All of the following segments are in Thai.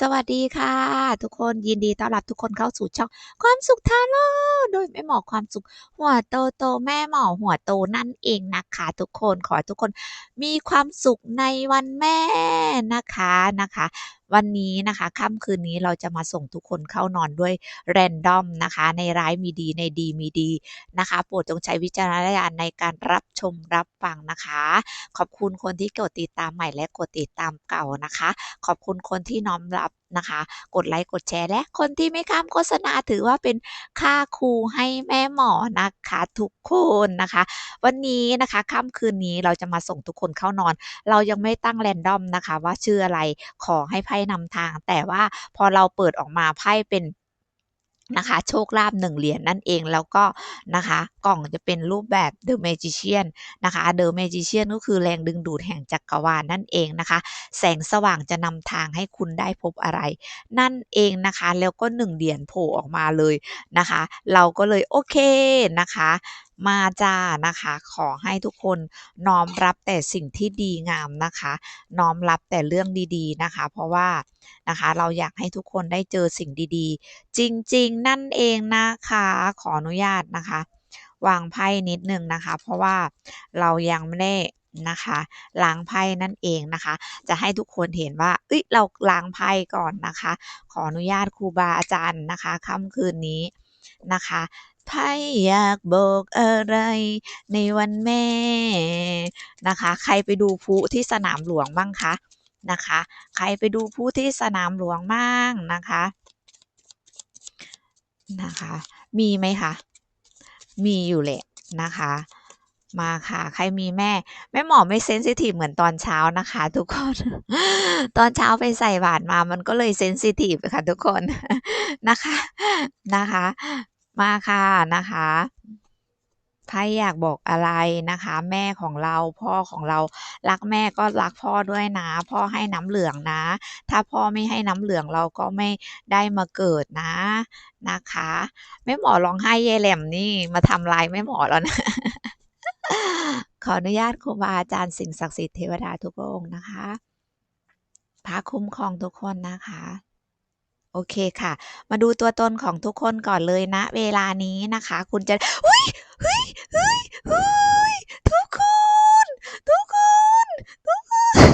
สวัสดีค่ะ ทุกคนยินดีต้อนรับทุกคนเข้าสู่ช่องความสุขทาโร่โดยแม่หมอความสุข หัวโตโตแม่หมอหัวโตนั่นเองนะคะ ทุกคนขอทุกคนมีความสุขในวันแม่นะคะนะคะ วันนี้นะคะค่ำคืนนี้เราจะมาส่งทุกคนเข้านอนด้วยแรนดอมนะคะ ในร้ายมีดีในดีมีดีนะคะโปรดจงใช้วิจารณญาณในการรับชมรับฟังนะคะ ขอบคุณคนที่กดติดตามใหม่และกดติดตามเก่านะคะ ขอบคุณคนที่น้อมรับ นะคะ กดไลค์กดแชร์และคนที่ไม่ข้ามโฆษณาถือว่าเป็นค่าครูให้แม่หมอนะคะทุกคนนะคะ วันนี้นะคะค่ำคืนนี้เราจะมาส่งทุกคนเข้านอน เรายังไม่ตั้งแรนดอมนะคะ ว่าชื่ออะไรขอให้ไพ่นำทาง แต่ว่าพอเราเปิดออกมาไพ่เป็นนะคะโชคลาภหนึ่งเหรียญนั่นเองแล้วก็นะคะ กล่องจะเป็นรูปแบบ The Magician นะคะ The Magician ก็คือแรงดึงดูดแห่งจักรวาลนั่นเองนะคะ แสงสว่างจะนำทางให้คุณได้พบอะไร นั่นเองนะคะ แล้วก็หนึ่งเหรียญโผล่ออกมาเลยนะคะ เราก็เลยโอเคนะคะมาจ้านะคะ ขอให้ทุกคนน้อมรับแต่สิ่งที่ดีงามนะคะ น้อมรับแต่เรื่องดีๆนะคะ เพราะว่านะคะเราอยากให้ทุกคนได้เจอสิ่งดีๆ จริงๆ นั่นเองนะคะ ขออนุญาตนะคะ วางไพ่นิดนึงนะคะ เพราะว่าเรายังไม่ได้นะคะล้างไพ่นั่นเองนะคะ จะให้ทุกคนเห็นว่าเอ้ยเราล้างไพ่ก่อนนะคะ ขออนุญาตครูบาอาจารย์นะคะค่ำคืนนี้นะคะไพ่อยากบอกอะไรในวันแม่นะคะ ใครไปดูพลุที่สนามหลวงบ้างคะนะคะ ใครไปดูพลุที่สนามหลวงบ้างนะคะนะคะ มีไหมคะ มีอยู่แหละนะคะ มาค่ะ ใครมีแม่ แม่หมอไม่เซนซิทีฟเหมือนตอนเช้านะคะ ทุกคน ตอนเช้าไปใส่บาตรมามันก็เลยเซนซิทีฟค่ะ ทุกคนนะคะนะคะ มาค่ะนะคะ ไพ่อยากบอกอะไรนะคะ แม่ของเราพ่อของเรา รักแม่ก็รักพ่อด้วยนะ พ่อให้น้ำเหลืองนะ ถ้าพ่อไม่ให้น้ำเหลืองเราก็ไม่ได้มาเกิดนะนะคะ แม่หมอร้องไห้เยแหลมนี่มาทำลายแม่หมอแล้วนะ ขออนุญาตครูบาอาจารย์สิ่งศักดิ์สิทธิ์เทวดาทุกพระองค์นะคะพระคุ้มครองทุกคนนะคะ โอเคค่ะ มาดูตัวตนของทุกคนก่อนเลยนะ เวลานี้นะคะ คุณจะเฮ้ยเฮ้ยเฮ้ยเฮ้ยทุกคน ทุกคน ทุกคน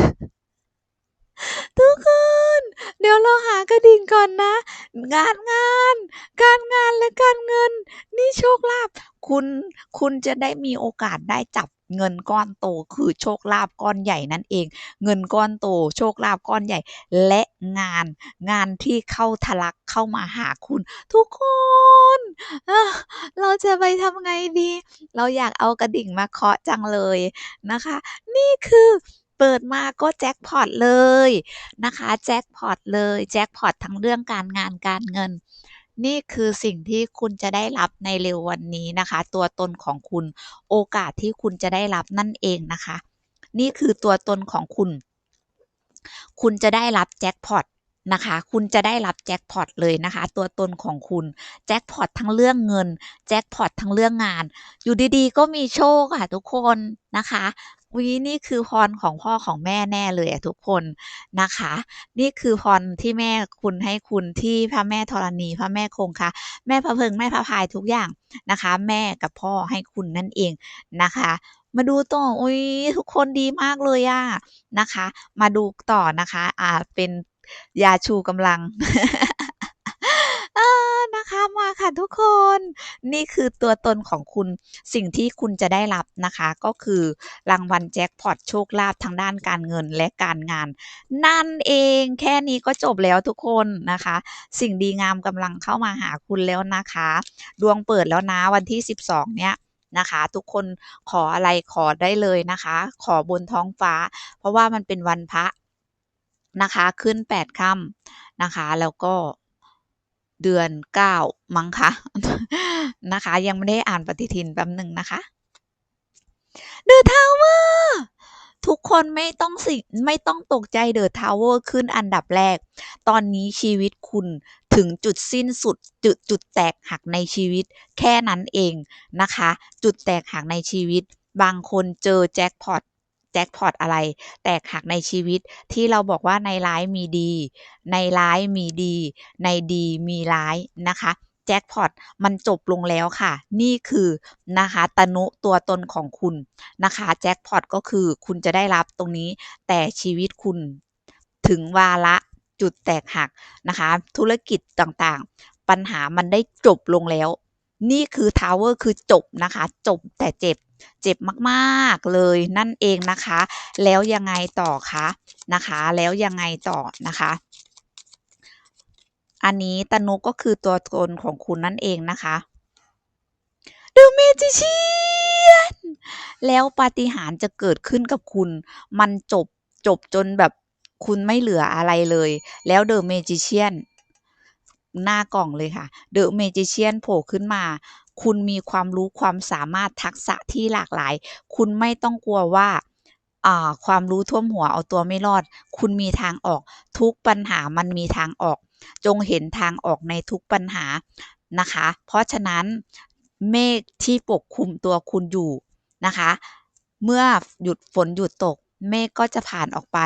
ทุกคน เดี๋ยวเราหากระดิ่งก่อนนะ งานงาน การงานและการเงิน นี่โชคลาภคุณ คุณจะได้มีโอกาสได้จับ เงินก้อนโตคือโชคลาภก้อนใหญ่นั่นเอง เงินก้อนโตโชคลาภก้อนใหญ่ และงานงานที่เข้าทะลักเข้ามาหาคุณ ทุกคนเออเราจะไปทำไงดี เราอยากเอากระดิ่งมาเคาะจังเลยนะคะ นี่คือเปิดมาก็แจ็คพอตเลยนะคะแจ็คพอตเลยแจ็คพอตทั้งเรื่องการงานการเงิน นี่คือสิ่งที่คุณจะได้รับในเร็ววันนี้นะคะ ตัวตนของคุณโอกาสที่คุณจะได้รับนั่นเองนะคะ นี่คือตัวตนของคุณ คุณจะได้รับแจ็คพอตนะคะ คุณจะได้รับแจ็คพอตเลยนะคะ ตัวตนของคุณ แจ็คพอตทั้งเรื่องเงิน แจ็คพอตทั้งเรื่องงาน อยู่ดีๆ ก็มีโชคค่ะทุกคนนะคะ วีนี่คือพรของพ่อของแม่แน่เลยทุกคนนะคะ นี่คือพรที่แม่คุณให้คุณที่พระแม่ธรณีพระแม่คงคาแม่พระเพิงแม่พระพายทุกอย่างนะคะ แม่กับพ่อให้คุณนั่นเองนะคะมาดูต่ออุ้ยทุกคนดีมากเลยอะนะคะ มาดูต่อนะคะอ่าเป็นยาชูกำลัง เออนะคะมาค่ะทุกคน นี่คือตัวตนของคุณสิ่งที่คุณจะได้รับนะคะ ก็คือรางวัลแจ็คพอตโชคลาภทางด้านการเงินและการงาน นั่นเองแค่นี้ก็จบแล้วทุกคนนะคะ สิ่งดีงามกำลังเข้ามาหาคุณแล้วนะคะ ดวงเปิดแล้วนะวันที่ 12 เนี้ยนะคะทุกคนขออะไรขอได้เลยนะคะ ขอบนท้องฟ้า เพราะว่ามันเป็นวันพระนะคะ ขึ้น8ค่ำนะคะ แล้วก็ เดือน9มั้งคะนะคะ ยังไม่ได้อ่านปฏิทินแป๊บหนึ่งนะคะ The Tower ทุกคนไม่ต้องสิไม่ต้องตกใจ The Tower ขึ้นอันดับแรก ตอนนี้ชีวิตคุณถึงจุดสิ้นสุดจุดจุดแตกหักในชีวิต แค่นั้นเองนะคะ จุดแตกหักในชีวิต บางคนเจอแจ็คพอต จ็คพอตอะไร แตกหักในชีวิตที่เราบอกว่าในร้ายมีดี ในร้ายมีดี ในดีมีร้ายนะคะแจ็คพอตมันจบลงแล้วค่ะ นี่คือนะคะตนุตัวตนของคุณนะคะแจ็คพอตก็คือคุณจะได้รับตรงนี้ แต่ชีวิตคุณถึงวาระจุดแตกหักนะคะ ธุรกิจต่างๆ ปัญหามันได้จบลงแล้ว นี่คือทาวเวอร์คือจบนะคะ จบแต่เจ็บ เจ็บมากๆเลยนั่นเองนะคะ แล้วยังไงต่อคะนะคะ แล้วยังไงต่อนะคะอันนี้ตนุก็คือตัวตนของคุณนั่นเองนะคะ The Magician แล้วปาฏิหาริย์จะเกิดขึ้นกับคุณ มันจบจบจนแบบคุณไม่เหลืออะไรเลย แล้ว The Magician หน้ากล่องเลยค่ะ The Magician โผล่ขึ้นมา คุณมีความรู้ความสามารถทักษะที่หลากหลาย คุณไม่ต้องกลัวว่าความรู้ท่วมหัวเอาตัวไม่รอด คุณมีทางออก ทุกปัญหามันมีทางออก จงเห็นทางออกในทุกปัญหานะคะ เพราะฉะนั้นเมฆที่ปกคลุมตัวคุณอยู่นะคะ เมื่อหยุดฝนหยุดตก เมฆก็จะผ่านออกไป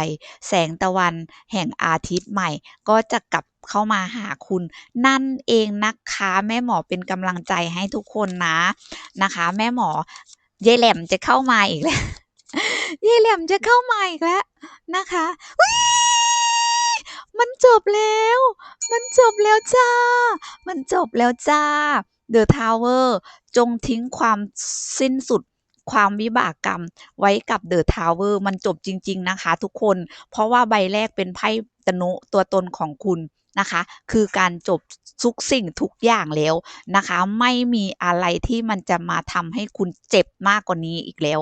แสงตะวันแห่งอาทิตย์ใหม่ ก็จะกลับเข้ามาหาคุณ นั่นเองนะคะแม่หมอเป็นกำลังใจให้ทุกคนนะนะคะ แม่หมอยายแหลมจะเข้ามาอีกแล้วยายแหลมจะเข้ามาอีกแล้วนะคะมันจบแล้ว มันจบแล้วจ้า มันจบแล้วจ้า The Tower จงทิ้งความสิ้นสุด ความวิบากกรรมไว้กับ The Tower มันจบจริง ๆ นะคะ ทุกคน เพราะว่าใบแรกเป็นไพ่ตนุตัวตนของคุณนะคะ คือการจบทุกสิ่งทุกอย่างแล้วนะคะ ไม่มีอะไรที่มันจะมาทำให้คุณเจ็บมากกว่านี้อีกแล้ว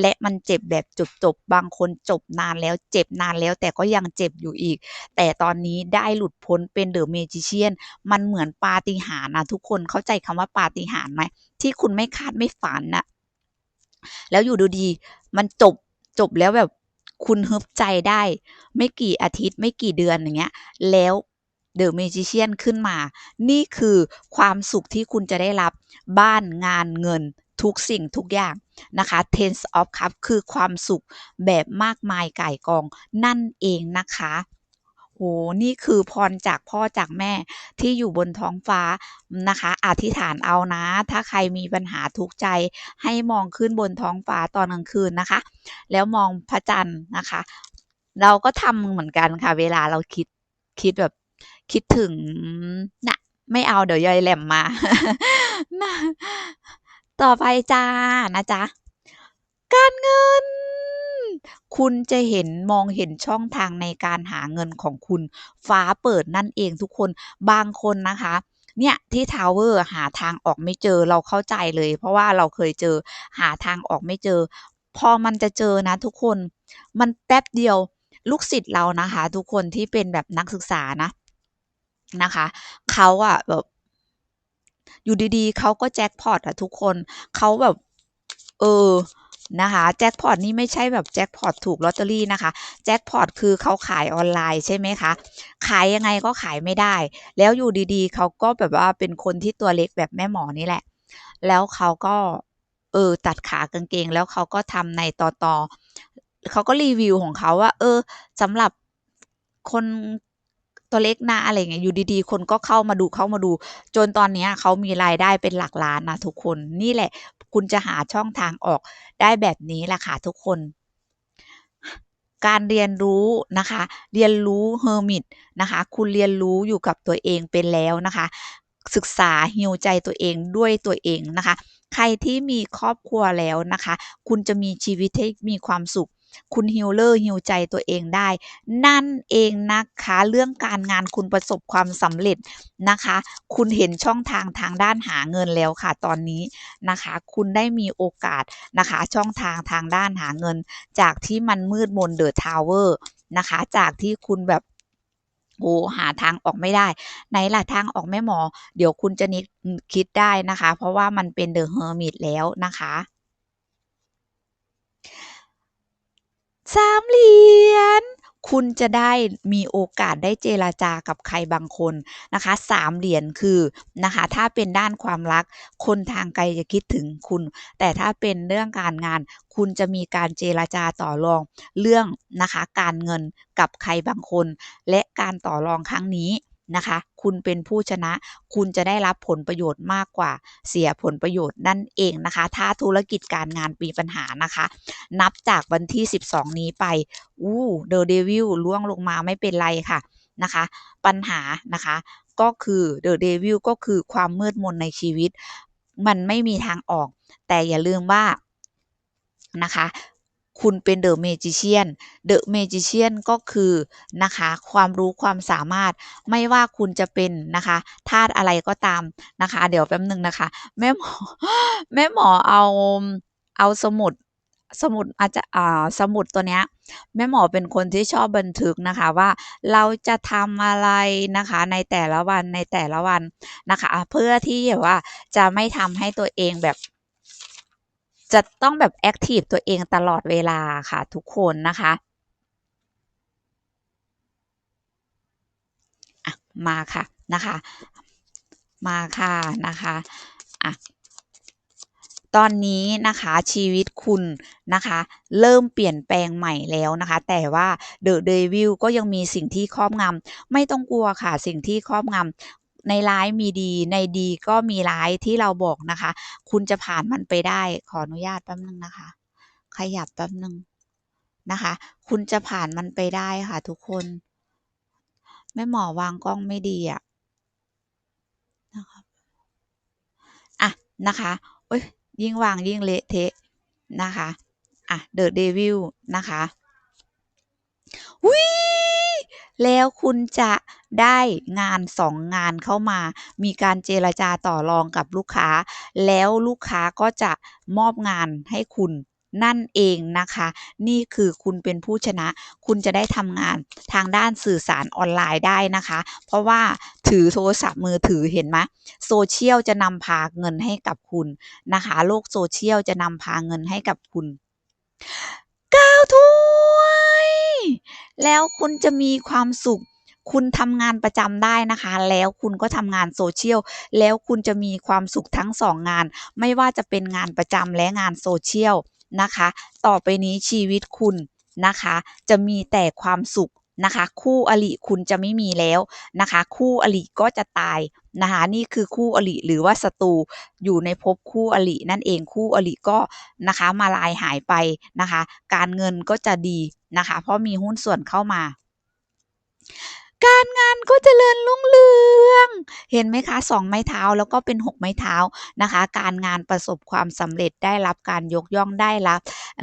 และมันเจ็บแบบจบๆบางคนจบนานแล้วเจ็บนานแล้วแต่ก็ยังเจ็บอยู่อีก แต่ตอนนี้ได้หลุดพ้นเป็น The Magician มันเหมือนปาฏิหาริย์นะทุกคนเข้าใจคำว่าปาฏิหาริย์ไหมที่คุณไม่คาดไม่ฝันนะ แล้วอยู่ดูดี มันจบจบแล้วแบบคุณฮึบใจได้ ไม่กี่อาทิตย์ไม่กี่เดือนอย่างเงี้ย แล้ว The Magician ขึ้นมา นี่คือความสุขที่คุณจะได้รับบ้านงานเงินทุกสิ่งทุกอย่างนะคะ Ten of Cup คือความสุขแบบมากมายไก่กองนั่นเองนะคะ โหนี่คือพรจากพ่อจากแม่ที่อยู่บนท้องฟ้านะคะ อธิษฐานเอานะ ถ้าใครมีปัญหาทุกข์ใจ ให้มองขึ้นบนท้องฟ้าตอนกลางคืนนะคะ แล้วมองพระจันทร์นะคะ เราก็ทำเหมือนกันค่ะ เวลาเราคิดคิดแบบคิดถึงน่ะไม่เอาเดี๋ยวยายแหลมมา ต่อไปจ้านะจ๊ะ การเงิน คุณจะเห็นมองเห็นช่องทางในการหาเงินของคุณ ฟ้าเปิดนั่นเองทุกคนบางคนนะคะเนี่ยที่ทาวเวอร์หาทางออกไม่เจอเราเข้าใจเลย เพราะว่าเราเคยเจอหาทางออกไม่เจอ พอมันจะเจอนะทุกคนมันแป๊บเดียวลูกศิษย์เรานะคะ ทุกคนที่เป็นแบบนักศึกษานะนะคะเขาอะแบบอยู่ดีๆเขาก็แจ็คพอตอะทุกคนเขาแบบ เออ นะคะแจ็คพอตนี่ไม่ใช่แบบแจ็คพอตถูกลอตเตอรี่นะคะแจ็คพอตคือเขาขายออนไลน์ใช่ไหมคะขายยังไงก็ขายไม่ได้ แล้วอยู่ดีๆ เขาก็แบบว่าเป็นคนที่ตัวเล็กแบบแม่หมอนี่แหละ แล้วเขาก็เออตัดขากางเกง แล้วเขาก็ทำในต่อต่อเขาก็รีวิวของเขาว่า เออสำหรับคน ตัวเล็กนะอะไรเงี้ยอยู่ดีๆ คนก็เข้ามาดูเข้ามาดู จนตอนนี้เขามีรายได้เป็นหลักล้านนะทุกคนนี่แหละ คุณจะหาช่องทางออกได้แบบนี้แหละค่ะทุกคนการเรียนรู้นะคะ เรียนรู้เฮอร์มิตนะคะ คุณเรียนรู้อยู่กับตัวเองเป็นแล้วนะคะ ศึกษาฮิวใจตัวเองด้วยตัวเองนะคะ ใครที่มีครอบครัวแล้วนะคะ คุณจะมีชีวิตที่มีความสุข คุณฮิลเลอร์ฮิวใจตัวเองได้ นั่นเองนะคะ เรื่องการงานคุณประสบความสำเร็จนะคะ คุณเห็นช่องทางทางด้านหาเงินแล้วค่ะตอนนี้นะคะ คุณได้มีโอกาสนะคะ ช่องทางทางด้านหาเงิน จากที่มันมืดมนเดอะทาวเวอร์นะคะ จากที่คุณแบบโอ้หาทางออกไม่ได้ ไหนล่ะทางออกแม่หมอ เดี๋ยวคุณจะนิดคิดได้นะคะ เพราะว่ามันเป็นเดอะเฮอร์มิตแล้วนะคะ สามเหรียญคุณจะได้มีโอกาสได้เจรจากับใครบางคนนะคะสามเหรียญคือนะคะถ้าเป็นด้านความรัก คนทางไกลจะคิดถึงคุณ แต่ถ้าเป็นเรื่องการงาน คุณจะมีการเจรจาต่อรองเรื่องนะคะการเงินกับใครบางคน และการต่อรองครั้งนี้ นะคะ คุณเป็นผู้ชนะ คุณจะได้รับผลประโยชน์มากกว่าเสียผลประโยชน์นั่นเองนะคะ ถ้าธุรกิจการงานมีปัญหานะคะ นับจากวันที่ 12 นี้ไป อู้เดอะเดวิลล่วงลงมาไม่เป็นไรค่ะนะคะ ปัญหานะคะก็คือเดอะเดวิลก็คือความมืดมนในชีวิต มันไม่มีทางออก แต่อย่าลืมว่านะคะ คุณเป็นเดอะเมจิเชียนเดอะเมจิเชียนก็คือนะคะความรู้ความสามารถไม่ว่าคุณจะเป็นนะคะธาตุอะไรก็ตามนะคะ เดี๋ยวแป๊บนึงนะคะ แม่หมอแม่หมอเอาเอาสมุดสมุดอาจจะอ่าสมุดตัวเนี้ยแม่หมอเป็นคนที่ชอบบันทึกนะคะว่าเราจะทำอะไรนะคะในแต่ละวันในแต่ละวันนะคะ เพื่อที่แบบว่าจะไม่ทำให้ตัวเองแบบ จะต้องแบบแอคทีฟตัวเองตลอดเวลาค่ะทุกคนนะคะอะมาค่ะนะคะ มาค่ะนะคะอะตอนนี้นะคะชีวิตคุณนะคะ เริ่มเปลี่ยนแปลงใหม่แล้วนะคะ แต่ว่าเดอะเดวิลก็ยังมีสิ่งที่ครอบงำไม่ต้องกลัวค่ะสิ่งที่ครอบงำ ในร้ายมีดี ในดีก็มีร้ายที่เราบอกนะคะ คุณจะผ่านมันไปได้ ขออนุญาตแป๊บนึงนะคะ ขยับแป๊บนึงนะคะ คุณจะผ่านมันไปได้ค่ะ ทุกคน แม่หมอวางกล้องไม่ดีอะนะคะอะนะคะโอ้ยยิ่งวางยิ่งเละเทะนะคะ อะเดอะเดวิลนะคะวิ แล้วคุณจะได้งานสองงานเข้ามา มีการเจรจาต่อรองกับลูกค้า แล้วลูกค้าก็จะมอบงานให้คุณนั่นเองนะคะ นี่คือคุณเป็นผู้ชนะ คุณจะได้ทำงานทางด้านสื่อสารออนไลน์ได้นะคะ เพราะว่าถือโทรศัพท์มือถือเห็นไหมโซเชียลจะนำพาเงินให้กับคุณนะคะ โลกโซเชียลจะนำพาเงินให้กับคุณก้าวถ้วย แล้วคุณจะมีความสุข คุณทำงานประจำได้นะคะ แล้วคุณก็ทำงานโซเชียล แล้วคุณจะมีความสุขทั้งสองงาน ไม่ว่าจะเป็นงานประจำและงานโซเชียลนะคะ ต่อไปนี้ชีวิตคุณนะคะ จะมีแต่ความสุขนะคะ คู่อริคุณจะไม่มีแล้วนะคะ คู่อริก็จะตายนะคะนี่คือคู่อริหรือว่าศัตรูอยู่ในภพคู่อรินั่นเองคู่อริก็นะคะมาลายหายไปนะคะ การเงินก็จะดี นะคะ เพราะมีหุ้นส่วนเข้ามา การงานก็เจริญรุ่งเรือง เห็นไหมคะสองไม้เท้าแล้วก็เป็นหกไม้เท้านะคะ การงานประสบความสำเร็จได้รับการยกย่องได้รับ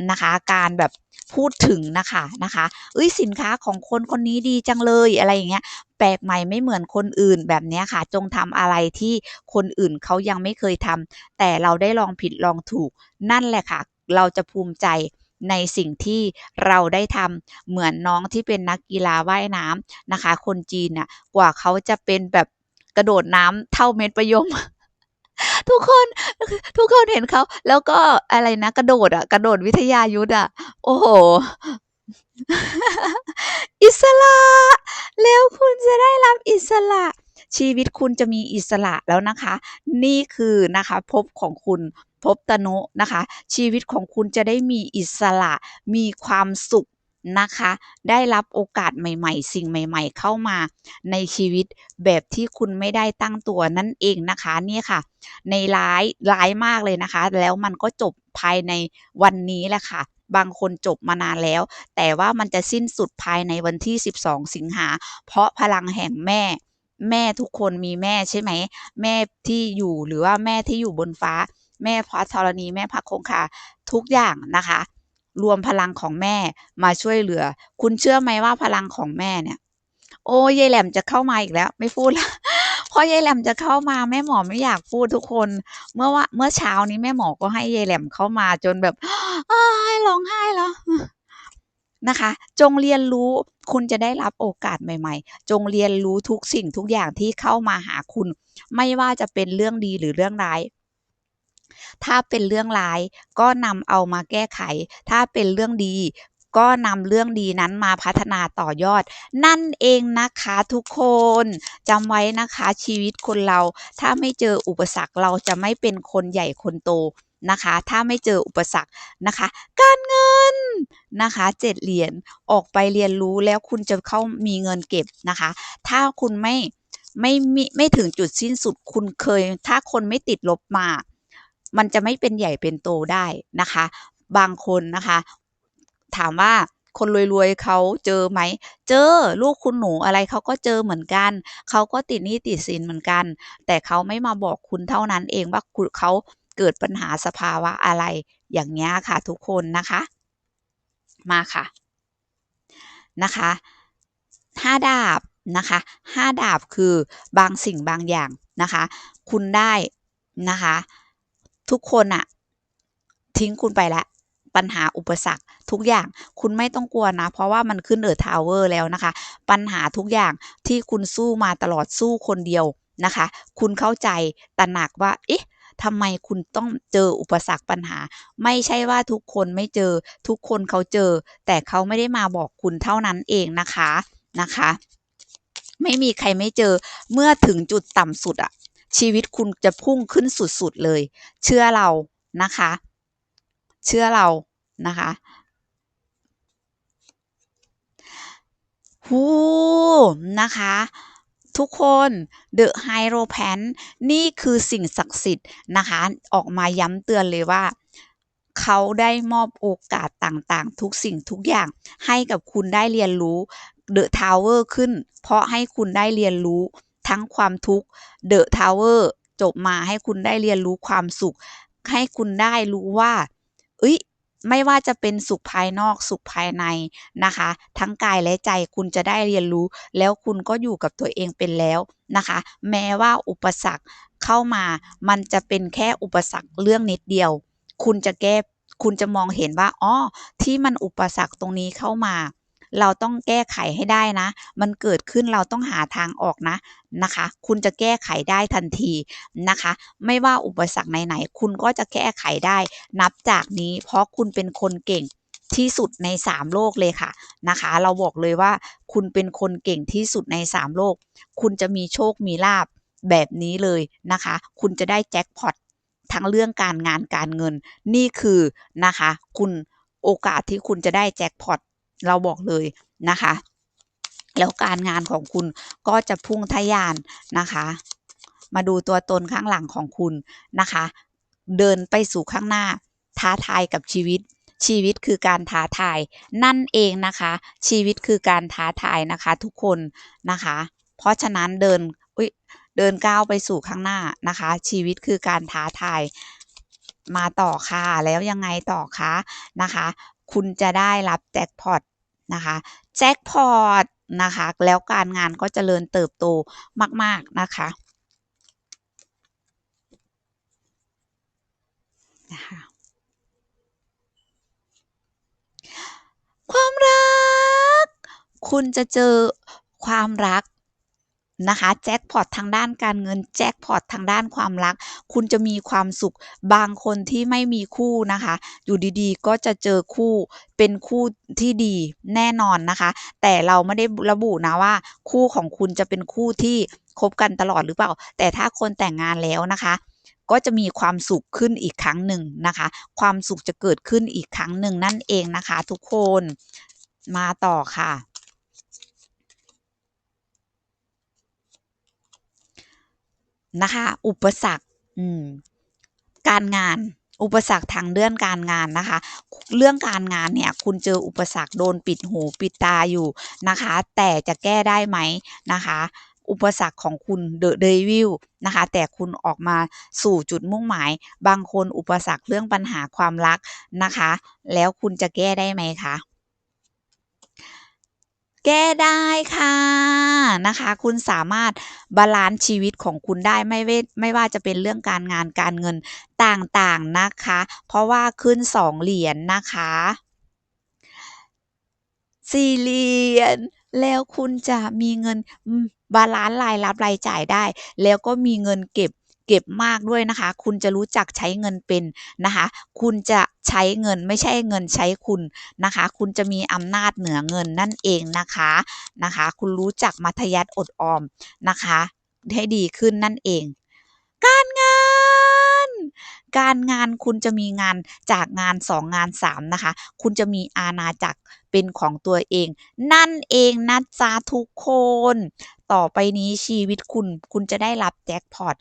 นะคะ การแบบพูดถึงนะคะนะคะเอ้ยสินค้าของคนคนนี้ดีจังเลยอะไรอย่างเงี้ยแปลกใหม่ไม่เหมือนคนอื่นแบบเนี้ยค่ะ จงทำอะไรที่คนอื่นเขายังไม่เคยทำแต่เราได้ลองผิดลองถูกนั่นแหละค่ะ เราจะภูมิใจ ในสิ่งที่เราได้ทำเหมือนน้องที่เป็นนักกีฬาว่ายน้ำนะคะ คนจีนน่ะกว่าเขาจะเป็นแบบกระโดดน้ำเท่าเม็ดประยมทุกคนทุกคนเห็นเขา แล้วก็อะไรนะ กระโดดอะกระโดดวิทยายุทธอะโอ้โห อิสระแล้วคุณจะได้รับอิสระ ชีวิตคุณจะมีอิสระแล้วนะคะ นี่คือนะคะภพของคุณ ภพตนุนะคะ ชีวิตของคุณจะได้มีอิสระมีความสุขนะคะ ได้รับโอกาสใหม่ ๆ สิ่งใหม่ ๆ เข้ามาในชีวิตแบบที่คุณไม่ได้ตั้งตัวนั่นเองนะคะนี่ค่ะ ในร้ายร้ายมากเลยนะคะ แล้วมันก็จบภายในวันนี้แหละค่ะ บางคนจบมานานแล้ว แต่ว่ามันจะสิ้นสุดภายในวันที่ 12 สิงหา เพราะพลังแห่งแม่แม่ทุกคนมีแม่ใช่ไหม แม่ที่อยู่หรือว่าแม่ที่อยู่บนฟ้า แม่พระธรณีแม่พระคงคาทุกอย่างนะคะ รวมพลังของแม่มาช่วยเหลือ คุณเชื่อไหมว่าพลังของแม่เนี่ย โอ้ยายแหลมจะเข้ามาอีกแล้ว ไม่พูดละพอยายแหลมจะเข้ามาแม่หมอไม่อยากพูดทุกคน เมื่อว่าเมื่อเช้านี้แม่หมอก็ให้ยายแหลมเข้ามาจนแบบอ้ายร้องไห้แล้วนะคะ จงเรียนรู้คุณจะได้รับโอกาสใหม่ๆ จงเรียนรู้ทุกสิ่งทุกอย่างที่เข้ามาหาคุณ ไม่ว่าจะเป็นเรื่องดีหรือเรื่องร้าย ถ้าเป็นเรื่องร้ายก็นำเอามาแก้ไข ถ้าเป็นเรื่องดีก็นำเรื่องดีนั้นมาพัฒนาต่อยอด นั่นเองนะคะทุกคนจำไว้นะคะชีวิตคนเรา ถ้าไม่เจออุปสรรคเราจะไม่เป็นคนใหญ่คนโตนะคะ ถ้าไม่เจออุปสรรคนะคะ การเงินนะคะเจ็ดเหรียญออกไปเรียนรู้แล้วคุณจะเข้ามีเงินเก็บนะคะ ถ้าคุณไม่ไม่มีไม่ถึงจุดสิ้นสุดคุณเคย ถ้าคนไม่ติดลบมา มันจะไม่เป็นใหญ่เป็นโตได้นะคะ บางคนนะคะ ถามว่าคนรวยๆเขาเจอไหม เจอลูกคุณหนูอะไรเขาก็เจอเหมือนกัน เขาก็ติดหนี้ติดสินเหมือนกัน แต่เขาไม่มาบอกคุณเท่านั้นเองว่าเขาเกิดปัญหาสภาวะอะไรอย่างเงี้ค่ะทุกคนนะคะ มาค่ะนะคะห้าดาบนะคะห้าดาบคือบางสิ่งบางอย่างนะคะ คุณได้นะคะ ทุกคนอะทิ้งคุณไปแล้วปัญหาอุปสรรคทุกอย่างคุณไม่ต้องกลัวนะ เพราะว่ามันขึ้นเดอะทาวเวอร์แล้วนะคะ ปัญหาทุกอย่างที่คุณสู้มาตลอดสู้คนเดียวนะคะ คุณเข้าใจตระหนักว่าเอ๊ะทำไมคุณต้องเจออุปสรรคปัญหา ไม่ใช่ว่าทุกคนไม่เจอ ทุกคนเขาเจอ แต่เขาไม่ได้มาบอกคุณเท่านั้นเองนะคะนะคะ ไม่มีใครไม่เจอเมื่อถึงจุดต่ำสุดอะ ชีวิตคุณจะพุ่งขึ้นสุดๆเลย เชื่อเรานะคะ เชื่อเรานะคะหูนะคะ ทุกคน The h y r o p a n นี่คือสิ่งศักดิ์สิทธิ์นะคะ ออกมาย้ำเตือนเลยว่า เขาได้มอบโอกาสต่างๆ ทุกสิ่งทุกอย่างให้กับคุณได้เรียนรู้ The Tower ขึ้น เพราะให้คุณได้เรียนรู้ ทั้งความทุกข์ The Tower จบมาให้คุณได้เรียนรู้ความสุข ให้คุณได้รู้ว่าเอ้ยไม่ว่าจะเป็นสุขภายนอกสุขภายในนะคะ ทั้งกายและใจคุณจะได้เรียนรู้ แล้วคุณก็อยู่กับตัวเองเป็นแล้วนะคะ แม้ว่าอุปสรรคเข้ามามันจะเป็นแค่อุปสรรคเรื่องนิดเดียว คุณจะแก้คุณจะมองเห็นว่าอ๋อที่มันอุปสรรคตรงนี้เข้ามา เราต้องแก้ไขให้ได้นะ มันเกิดขึ้นเราต้องหาทางออกนะนะคะ คุณจะแก้ไขได้ทันทีนะคะ ไม่ว่าอุปสรรคไหนๆคุณก็จะแก้ไขได้ นับจากนี้เพราะคุณเป็นคนเก่งที่สุดใน 3 โลกเลยค่ะนะคะ เราบอกเลยว่าคุณเป็นคนเก่งที่สุดใน 3 โลก คุณจะมีโชคมีลาบแบบนี้เลยนะคะ คุณจะได้แจ็คพอตทั้งเรื่องการงานการเงิน นี่คือนะคะ คุณโอกาสที่คุณจะได้แจ็คพอต เราบอกเลยนะคะ แล้วการงานของคุณก็จะพุ่งทะยานนะคะ มาดูตัวตนข้างหลังของคุณนะคะ เดินไปสู่ข้างหน้า ท้าทายกับชีวิตชีวิตคือการท้าทายนั่นเองนะคะ ชีวิตคือการท้าทายนะคะ ทุกคนนะคะ เพราะฉะนั้นเดินอุ้ยเดินก้าวไปสู่ข้างหน้านะคะ ชีวิตคือการท้าทายมาต่อค่ะแล้วยังไงต่อคะนะคะ คุณจะได้รับแจ็คพอตนะคะแจ็คพอตนะคะแล้วการงานก็จเจริญเติบโตมาก ๆ นะคะนะคะความรัก คุณจะเจอความรัก นะคะแจ็คพอตทางด้านการเงินแจ็คพอตทางด้านความรัก คุณจะมีความสุขบางคนที่ไม่มีคู่นะคะ อยู่ดีๆ ก็จะเจอคู่เป็นคู่ที่ดีแน่นอนนะคะ แต่เราไม่ได้ระบุนะว่า คู่ของคุณจะเป็นคู่ที่คบกันตลอดหรือเปล่า แต่ถ้าคนแต่งงานแล้วนะคะก็จะมีความสุขขึ้นอีกครั้งหนึ่งนะคะ ความสุขจะเกิดขึ้นอีกครั้งหนึ่งนั่นเองนะคะ ทุกคน มาต่อค่ะ นะคะ อุปสรรคการงาน อุปสรรคทางเรื่องการงานนะคะ เรื่องการงานเนี่ย คุณเจออุปสรรคโดนปิดหูปิดตาอยู่นะคะ แต่จะแก้ได้ไหมนะคะอุปสรรคของคุณเดอะเดวิลนะคะ แต่คุณออกมาสู่จุดมุ่งหมาย บางคนอุปสรรคเรื่องปัญหาความรักนะคะ แล้วคุณจะแก้ได้ไหมคะ แก้ได้ค่ะนะคะ คุณสามารถบาลานซ์ชีวิตของคุณได้ไม่เวไม่ว่าจะเป็นเรื่องการงานการเงินต่างๆนะคะ เพราะว่าขึ้นสองเหรียญนนะคะสี่เหรียญแล้วคุณจะมีเงินบาลานซ์รายรับรายจ่ายได้ แล้วก็มีเงินเก็บ เก็บมากด้วยนะคะ คุณจะรู้จักใช้เงินเป็นนะคะ คุณจะใช้เงินไม่ใช่เงินใช้คุณนะคะ คุณจะมีอำนาจเหนือเงินนั่นเองนะคะนะคะ คุณรู้จักมัธยัติอดออมนะคะ ให้ดีขึ้นนั่นเอง การงานการงานคุณจะมีงานจากงาน 2 งาน 3 นะคะ คุณจะมีอาณาจักรเป็นของตัวเอง นั่นเองนะจ๊ะทุกคน ต่อไปนี้ชีวิตคุณคุณจะได้รับแจ็คพอต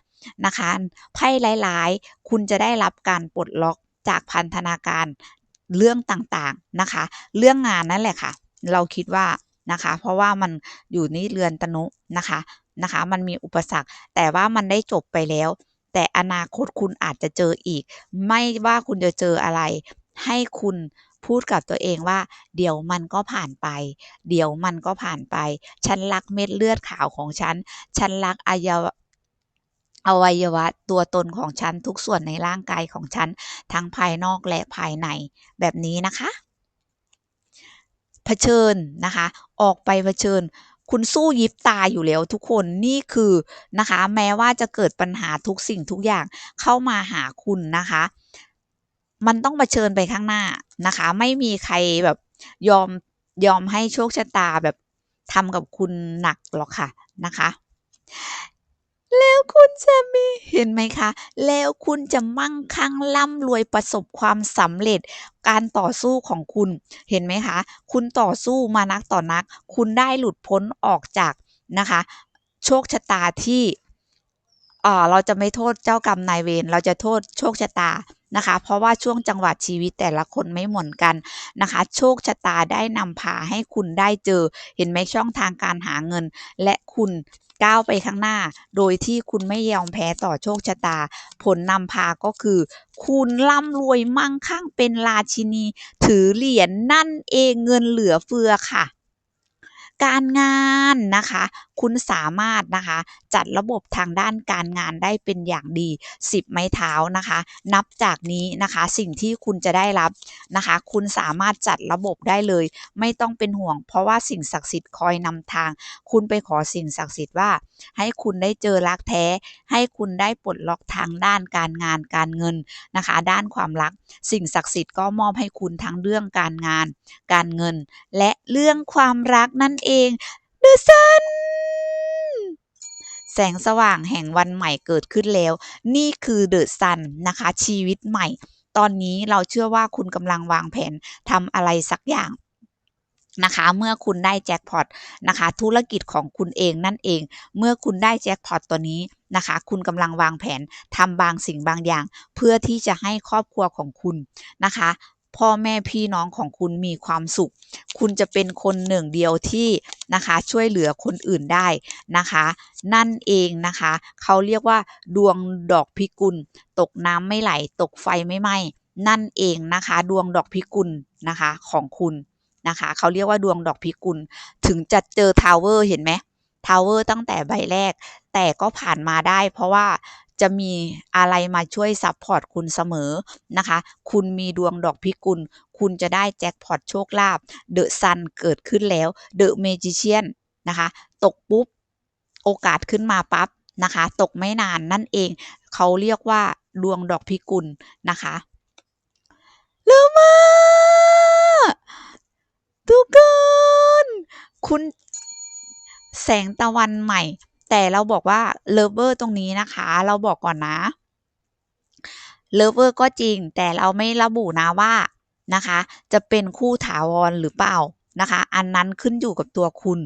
นะคะไพ่หลายๆ คุณจะได้รับการปลดล็อกจากพันธนาการเรื่องต่างๆนะคะ เรื่องงานนั่นแหละค่ะ เราคิดว่านะคะ เพราะว่ามันอยู่ในเรือนตนุนะคะนะคะ มันมีอุปสรรค แต่ว่ามันได้จบไปแล้ว แต่อนาคตคุณอาจจะเจออีก ไม่ว่าคุณจะเจออะไร ให้คุณพูดกับตัวเองว่า เดี๋ยวมันก็ผ่านไป เดี๋ยวมันก็ผ่านไป ฉันรักเม็ดเลือดขาวของฉัน ฉันรักอวัยวะ อวัยวะตัวตนของฉันทุกส่วนในร่างกายของฉันทั้งภายนอกและภายในแบบนี้นะคะเผชิญนะคะ ออกไปเผชิญ คุณสู้ยิบตาอยู่แล้วทุกคนนี่คือนะคะ แม้ว่าจะเกิดปัญหาทุกสิ่งทุกอย่างเข้ามาหาคุณนะคะ มันต้องเผชิญไปข้างหน้านะคะ ไม่มีใครแบบยอมยอมให้โชคชะตาแบบทำกับคุณหนักหรอกค่ะนะคะ แล้วคุณจะมีเห็นไหมคะ แล้วคุณจะมั่งคั่งร่ำรวยประสบความสำเร็จ การต่อสู้ของคุณเห็นไหมคะ คุณต่อสู้มานักต่อนัก คุณได้หลุดพ้นออกจากนะคะ โชคชะตาที่เออเราจะไม่โทษเจ้ากรรมนายเวรเราจะโทษโชคชะตา นะคะ เพราะว่าช่วงจังหวะชีวิตแต่ละคนไม่เหมือนกันนะคะ โชคชะตาได้นำพาให้คุณได้เจอ เห็นไหมช่องทางการหาเงิน และคุณก้าวไปข้างหน้า โดยที่คุณไม่ยอมแพ้ต่อโชคชะตา ผลนำพาก็คือ คุณร่ำรวยมั่งคั่งเป็นราชินี ถือเหรียญนั่นเองเงินเหลือเฟือค่ะ การงานนะคะคุณสามารถนะคะ จัดระบบทางด้านการงานได้เป็นอย่างดี 10 ไม้เท้านะคะ นับจากนี้นะคะสิ่งที่คุณจะได้รับนะคะ คุณสามารถจัดระบบได้เลย ไม่ต้องเป็นห่วง เพราะว่าสิ่งศักดิ์สิทธิ์คอยนำทาง คุณไปขอสิ่งศักดิ์สิทธิ์ว่า ให้คุณได้เจอรักแท้ ให้คุณได้ปลดล็อกทางด้านการงานการเงินนะคะ ด้านความรัก สิ่งศักดิ์สิทธิ์ก็มอบให้คุณทั้งเรื่องการงาน การเงิน และเรื่องความรักนั่นเอง The Sun แสงสว่างแห่งวันใหม่เกิดขึ้นแล้ว นี่คือ The Sun นะคะ ชีวิตใหม่ ตอนนี้เราเชื่อว่าคุณกำลังวางแผนทำอะไรสักอย่างนะคะเมื่อคุณได้แจ็คพอตนะคะธุรกิจของคุณเองนั่นเอง เมื่อคุณได้แจ็คพอตตัวนี้นะคะคุณกำลังวางแผนทำบางสิ่งบางอย่าง เพื่อที่จะให้ครอบครัวของคุณนะคะ พ่อแม่พี่น้องของคุณมีความสุข คุณจะเป็นคนหนึ่งเดียวที่นะคะช่วยเหลือคนอื่นได้นะคะ นั่นเองนะคะเขาเรียกว่า ดวงดอกพิกุล ตกน้ำไม่ไหล ตกไฟไม่ไหม้นั่นเองนะคะ ดวงดอกพิกุลนะคะของคุณนะคะเขาเรียกว่าดวงดอกพิกุล ถึงจะเจอทาวเวอร์เห็นไหมทาวเวอร์ตั้งแต่ใบแรก แต่ก็ผ่านมาได้เพราะว่า จะมีอะไรมาช่วยซัพพอร์ตคุณเสมอนะคะ คุณมีดวงดอกพิกุล คุณจะได้แจ็คพอตโชคลาภเดอะซันเกิดขึ้นแล้วเดอะเมจิเชียนนะคะ ตกปุ๊บ โอกาสขึ้นมาปั๊บนะคะ ตกไม่นานนั่นเอง เขาเรียกว่าดวงดอกพิกุลนะคะเร็วมาทุกคนคุณแสงตะวันใหม่ แต่เราบอกว่าเลเวอร์ตรงนี้นะคะ เราบอกก่อนนะเลเวอร์ก็จริง แต่เราไม่ระบุนะว่านะคะ จะเป็นคู่ถาวรหรือเปล่านะคะ อันนั้นขึ้นอยู่กับตัวคุณ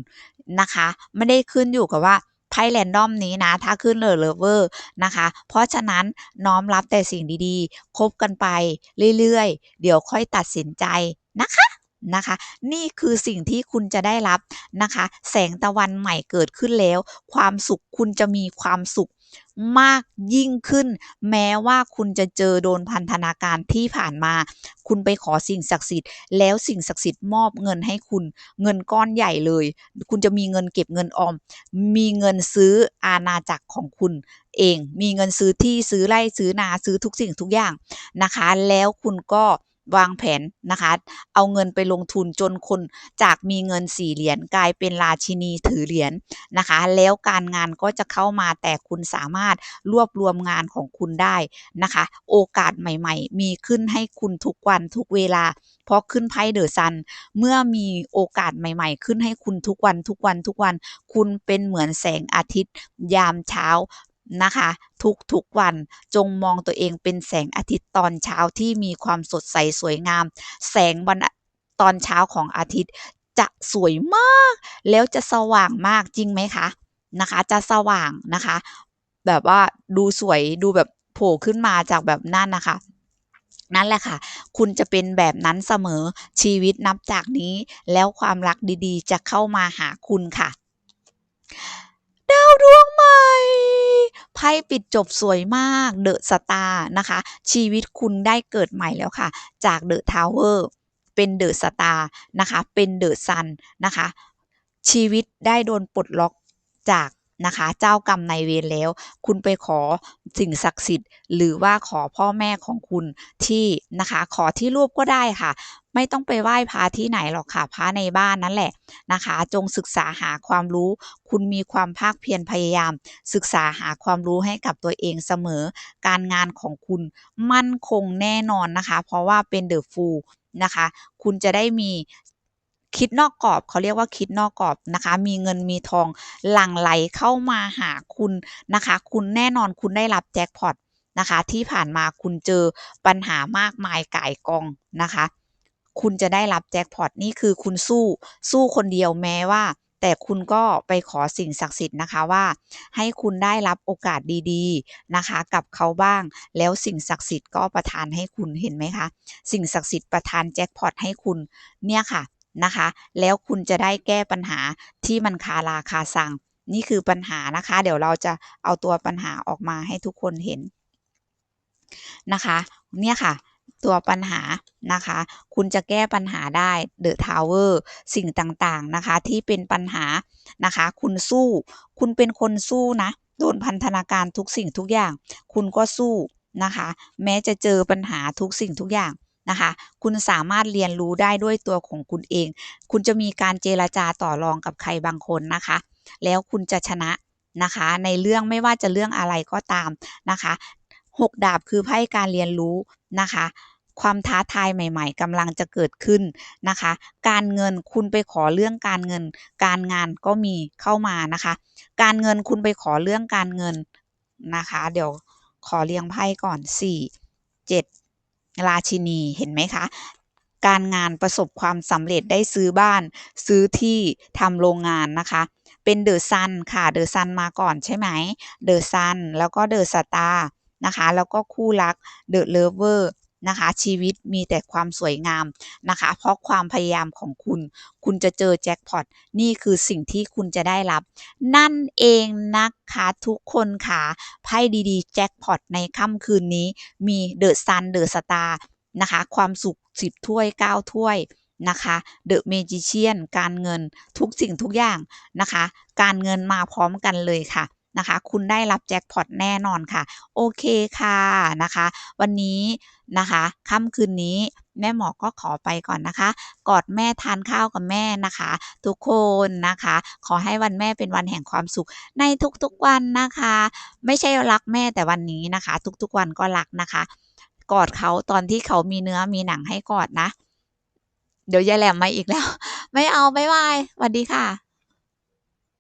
นะคะ ไม่ได้ขึ้นอยู่กับว่าไพ่แรนดอมนี้นะ ถ้าขึ้นเลเลเวอร์นะคะ เพราะฉะนั้นน้อมรับแต่สิ่งดีๆ คบกันไปเรื่อยๆ เดี๋ยวค่อยตัดสินใจนะคะ นะคะ นี่คือสิ่งที่คุณจะได้รับนะคะ แสงตะวันใหม่เกิดขึ้นแล้ว ความสุขคุณจะมีความสุขมากยิ่งขึ้น แม้ว่าคุณจะเจอโดนพันธนาการที่ผ่านมา คุณไปขอสิ่งศักดิ์สิทธิ์แล้วสิ่งศักดิ์สิทธิ์มอบเงินให้คุณ เงินก้อนใหญ่เลย คุณจะมีเงินเก็บเงินออม มีเงินซื้ออาณาจักรของคุณเอง มีเงินซื้อที่ซื้อไร่ซื้อนาซื้อทุกสิ่งทุกอย่างนะคะ แล้วคุณก็ วางแผนนะคะ เอาเงินไปลงทุนจนคนจากมีเงิน4เหรียญกลายเป็นราชินีถือเหรียญนะคะ แล้วการงานก็จะเข้ามาแต่คุณสามารถรวบรวมงานของคุณได้นะคะ โอกาสใหม่ ๆ มีขึ้นให้คุณทุกวันทุกเวลาเพราะขึ้นไพ่เดอะซัน เมื่อมีโอกาสใหม่ๆ ขึ้นให้คุณทุกวันทุกวันทุกวัน คุณเป็นเหมือนแสงอาทิตย์ ยามเช้า นะคะ ทุกๆวันจงมองตัวเองเป็นแสงอาทิตย์ตอนเช้าที่มีความสดใสสวยงาม แสงวันตอนเช้าของอาทิตย์จะสวยมาก แล้วจะสว่างมากจริงไหมคะนะคะ จะสว่างนะคะ แบบว่าดูสวยดูแบบโผล่ขึ้นมาจากแบบนั่นนะคะนั่นแหละค่ะ คุณจะเป็นแบบนั้นเสมอชีวิตนับจากนี้ แล้วความรักดีๆ จะเข้ามาหาคุณค่ะ ดาวดวงใหม่ ไพ่ปิดจบสวยมากเดอะสตาร์นะคะ ชีวิตคุณได้เกิดใหม่แล้วค่ะ จากเดอะทาวเวอร์เป็นเดอะสตาร์นะคะ เป็นเดอะซันนะคะ ชีวิตได้โดนปลดล็อกจาก นะคะ เจ้ากรรมนายเวรแล้ว คุณไปขอสิ่งศักดิ์สิทธิ์ หรือว่าขอพ่อแม่ของคุณที่นะคะ ขอที่รูปก็ได้ค่ะ ไม่ต้องไปไหว้พระที่ไหนหรอกค่ะพระในบ้านนั่นแหละนะคะ จงศึกษาหาความรู้ คุณมีความภาคเพียรพยายาม ศึกษาหาความรู้ให้กับตัวเองเสมอ การงานของคุณมั่นคงแน่นอนนะคะ เพราะว่าเป็นเดอะฟูลนะคะ คุณจะได้มี คิดนอกกรอบเขาเรียกว่าคิดนอกกรอบนะคะ มีเงินมีทองหลั่งไหลเข้ามาหาคุณนะคะ คุณแน่นอนคุณได้รับแจ็คพอตนะคะ ที่ผ่านมาคุณเจอปัญหามากมายก่ายกองนะคะ คุณจะได้รับแจ็คพอตนี่คือคุณสู้สู้คนเดียวแม้ว่า แต่คุณก็ไปขอสิ่งศักดิ์สิทธิ์นะคะว่า ให้คุณได้รับโอกาสดีๆนะคะ กับเขาบ้าง แล้วสิ่งศักดิ์สิทธิ์ก็ประทานให้คุณเห็นไหมคะ สิ่งศักดิ์สิทธิ์ประทานแจ็คพอตให้คุณเนี่ยค่ะ นะคะ แล้วคุณจะได้แก้ปัญหาที่มันคาราคาซังนี่คือปัญหานะคะ เดี๋ยวเราจะเอาตัวปัญหาออกมาให้ทุกคนเห็นนะคะ เนี่ยค่ะตัวปัญหานะคะ คุณจะแก้ปัญหาได้เดอะทาวเวอร์สิ่งต่างๆนะคะ ที่เป็นปัญหานะคะ คุณสู้ คุณเป็นคนสู้นะโดนพันธนาการทุกสิ่งทุกอย่าง คุณก็สู้นะคะ แม้จะเจอปัญหาทุกสิ่งทุกอย่าง นะคะ คุณสามารถเรียนรู้ได้ด้วยตัวของคุณเอง คุณจะมีการเจรจาต่อรองกับใครบางคนนะคะ แล้วคุณจะชนะนะคะ ในเรื่องไม่ว่าจะเรื่องอะไรก็ตามนะคะหกดาบคือไพ่การเรียนรู้นะคะ ความท้าทายใหม่ ๆกำลังจะเกิดขึ้นนะคะ การเงินคุณไปขอเรื่องการเงิน การงานก็มีเข้ามานะคะ การเงินคุณไปขอเรื่องการเงินนะคะ เดี๋ยวขอเรียงไพ่ก่อนสี่เจ็ด ราชินีเห็นไหมคะ การงานประสบความสำเร็จได้ซื้อบ้าน ซื้อที่ทำโรงงานนะคะ เป็นเดอะซันค่ะเดอะซันมาก่อนใช่ไหมเดอะซันแล้วก็เดอะสตาร์นะคะ แล้วก็คู่รักเดอะเลเวอร์ นะคะ ชีวิตมีแต่ความสวยงามนะคะ เพราะความพยายามของคุณ คุณจะเจอแจ็คพอตนี่คือสิ่งที่คุณจะได้รับ นั่นเองนะคะทุกคนค่ะไพ่ดีๆ แจ็คพอตในค่ำคืนนี้มีเดอะซันเดอะสตาร์นะคะ ความสุขสิบถ้วยเก้าถ้วยนะคะเดอะเมจิเชียนการเงินทุกสิ่งทุกอย่างนะคะ การเงินมาพร้อมกันเลยค่ะ นะคะ คุณได้รับแจ็คพอตแน่นอนค่ะ โอเคค่ะนะคะ วันนี้นะคะค่ำคืนนี้แม่หมอก็ขอไปก่อนนะคะ กอดแม่ทานข้าวกับแม่นะคะ ทุกคนนะคะ ขอให้วันแม่เป็นวันแห่งความสุขในทุกๆวันนะคะ ไม่ใช่รักแม่แต่วันนี้นะคะ ทุกๆวันก็รักนะคะ กอดเขาตอนที่เขามีเนื้อมีหนังให้กอดนะ เดี๋ยวยายแหลมมาอีกแล้ว ไม่เอาบ๊ายบายสวัสดีค่ะ